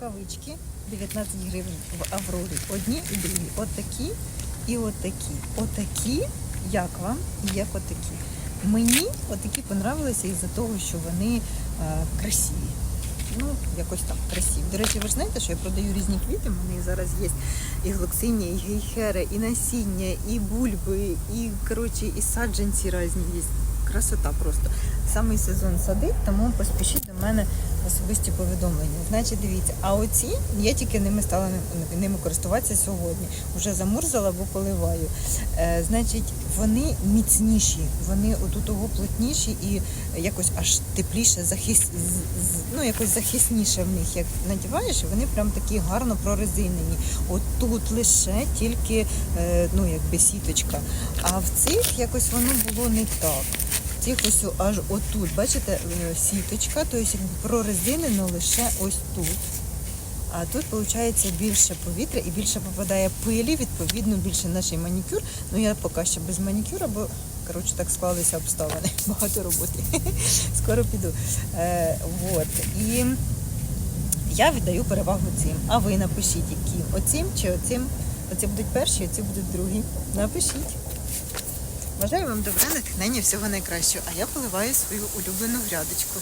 Рукавички 19 гривень в Аврорі. Одні і другі. Отакі і отакі. Отакі, як вам і як отакі. Мені отакі понравилися із-за того, що вони е, красиві. Ну, якось так, красиві. До речі, ви ж знаєте, що я продаю різні квіти. У мене зараз є і глоксинія, і гейхери, і насіння, і бульби, і коротше, і саджанці різні є. Красота просто. Самий сезон садить, тому поспішіть до мене особисті повідомлення. Значить, дивіться, а оці я тільки ними стала ними користуватися сьогодні. Уже замурзала, бо поливаю. Е, значить, вони міцніші, вони отут плотніші і якось аж тепліше, захис... ну, якось захисніше в них. Як надіваєш, вони прям такі гарно прорезинені. От тут лише тільки е, ну, якби сіточка. А в цих якось воно було не так. Цих ось аж отут, бачите, е, сіточка, тобто прорезинено лише ось тут. А тут виходить більше повітря і більше попадає пилі, відповідно, більше наш манікюр. Ну я поки що без манікюра, бо коротше так склалися обставини. Багато роботи. Скоро піду. Е, вот. І я віддаю перевагу цим. А ви напишіть, які оцим чи оцим. Оці будуть перші, оці будуть другі. Напишіть. Бажаю вам добра, натхнення, всього найкращого. А я поливаю свою улюблену грядочку.